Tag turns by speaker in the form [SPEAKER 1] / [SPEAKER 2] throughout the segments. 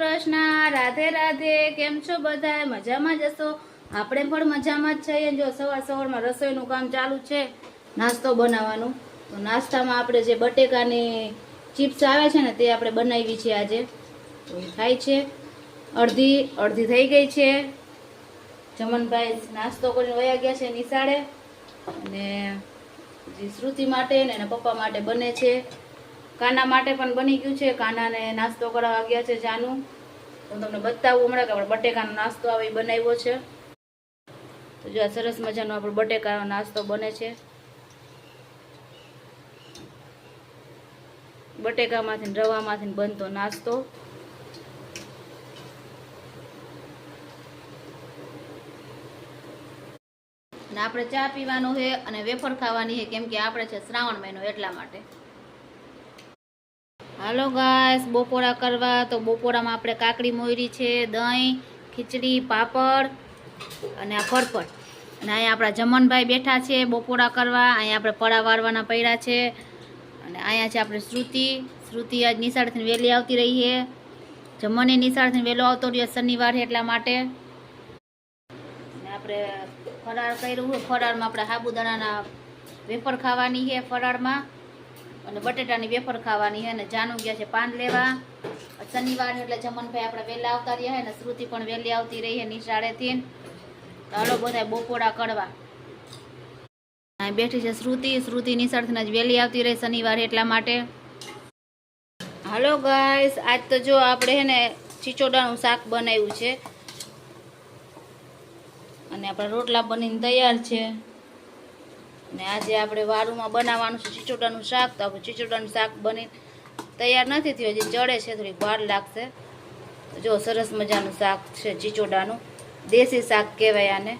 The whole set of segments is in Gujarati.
[SPEAKER 1] કૃષ્ણ, રાધે રાધે, કેમ છો બધા મજામાં જ હશો? આપણે પણ મજામાં જ છીએ. જો સવાર સવારમાં રસોઈનું કામ ચાલુ છે, નાસ્તો બનાવવાનું. તો નાસ્તામાં આપણે જે બટેકાની ચિપ્સ આવે છે ને, તે આપણે બનાવી છે આજે. તો એ થાય છે. અડધી અડધી થઈ ગઈ છે. જમનભાઈ નાસ્તો કરીને વયા ગયા છે નિશાળે. અને જે શ્રુતિ માટે ને એના પપ્પા માટે બને છે. કાના માટે પણ બની ગયું છે. કાનાને નાસ્તો કરાવવા ગયા છે જાનું. હું તમને બતાવું હમણાં કે આપણે બટેકાનો નાસ્તો આવે બનાવ્યો છે. તો જો આ સરસ મજાનો આપણો બટેકાનો નાસ્તો બને છે. બટેકામાંથી રવામાંથી બનતો નાસ્તો. ને આપણે ચા પીવાનું છે અને વેફર ખાવાની છે કેમ કે આપણે છે શ્રાવણ મહિનો એટલા માટે. હાલો ગાઈસ, બપોરા કરવા તો બપોરામાં આપણે કાકડી મોયરી છે, દહીં, ખીચડી, પાપડ અને આ ફરફટ અને અહીંયા આપણા જમનભાઈ બેઠા છે બપોરા કરવા, અહીંયા આપણે પડા વારવાના પૈડા છે. અને અહીંયા છે આપણે શ્રુતિ. શ્રુતિ આજ નિશાળથી વહેલી આવતી રહી છે. જમવાની નિશાળથી વહેલો આવતો રહ્યો શનિવાર એટલા માટે. આપણે ફરાળ કર્યું ફરાળમાં આપણે સાબુદાણાના વેફર ખાવાની છે ફરાળમાં. અને બટેટાની વેફર ખાવાની છે ને જાનુ ગયા છે પાન લેવા. શનિવાર એટલે જમનભાઈ આપણે વહેલા આવતા રહ્યા હે ને શ્રુતિ પણ વહેલી આવતી રહી હે નિશાળેથી. હલો બધા બપોરા અહીં બેઠી છે શ્રુતિ. શ્રુતિ નિશાળથી જ વહેલી આવતી રહી શનિવાર એટલા માટે. હાલો ગાઈસ આજ તો જો આપણે હે ને ચીચોડાનું શાક બનાવ્યું છે. અને આપણા રોટલા બનીને તૈયાર છે. ને આજે આપણે વારુમાં બનાવવાનું છે ચીચોડાનું શાક. તો આપણે ચીચોડાનું શાક બની તૈયાર નથી થયું. હજી ચડે છે, થોડીક વાર લાગશે. જો સરસ મજાનું શાક છે ચીચોડાનું. દેશી શાક કહેવાય આને.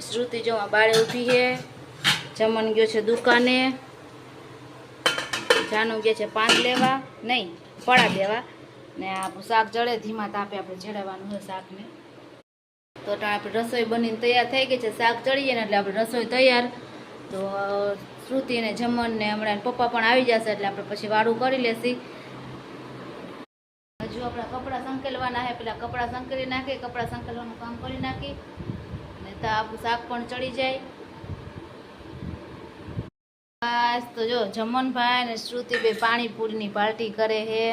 [SPEAKER 1] શ્રુતિ જો બાળે ઊભી છે. જમન ગયો છે દુકાને. જાનું ગયા છે પાન લેવા? નહીં, ફળા દેવા. ને આપણું શાક જળે, ધીમા તાપે આપણે જળવાનું છે શાકને. તો આપણે રસોઈ બનીને તૈયાર થઈ ગઈ છે. શાક ચડી જાય ને એટલે આપણે રસોઈ તૈયાર તો શ્રુતિ ને જમન ને હમણાં પપ્પા પણ આવી જશે એટલે આપણે પછી વાળું કરી લેશી. હજુ આપણા કપડાં સંકેલવાના છે પેલા કપડાં સંકેલી નાખી, કપડાં સંકેલવાનું કામ કરી નાખી. ને તો આપણું શાક પણ ચડી જાય. બસ તો જો, જમનભાઈ અને શ્રુતિ બે પાણીપુરીની પાર્ટી કરે છે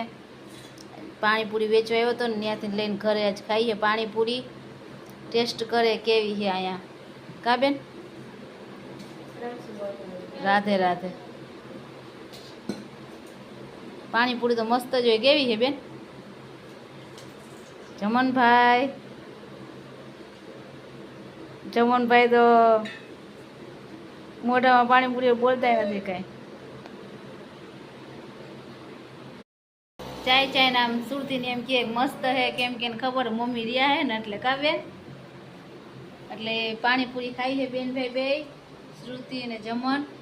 [SPEAKER 1] પાણીપુરી વેચવા આવ્યો હતો ને ત્યાંથી લઈને ઘરે જ ખાઈએ પાણીપુરી. ટેસ્ટ કરે કેવી છે અહીંયા. કા બેન? રાધે રાધે. પાણીપુરી તો મસ્ત જ હોય. કેવી છે બેન? જમનભાઈ. જમનભાઈ તો મોઢામાં પાણીપુરી બોલતા નથી કાંઈ. ચાય ચાય નામ સુરતીને એમ કે મસ્ત હે કેમ કે ખબર મમ્મી રહ્યા હે ને એટલે કાવે એટલે પાણીપુરી ખાઈ છે બેન ભાઈ બે. શ્રુતિ અને જમન.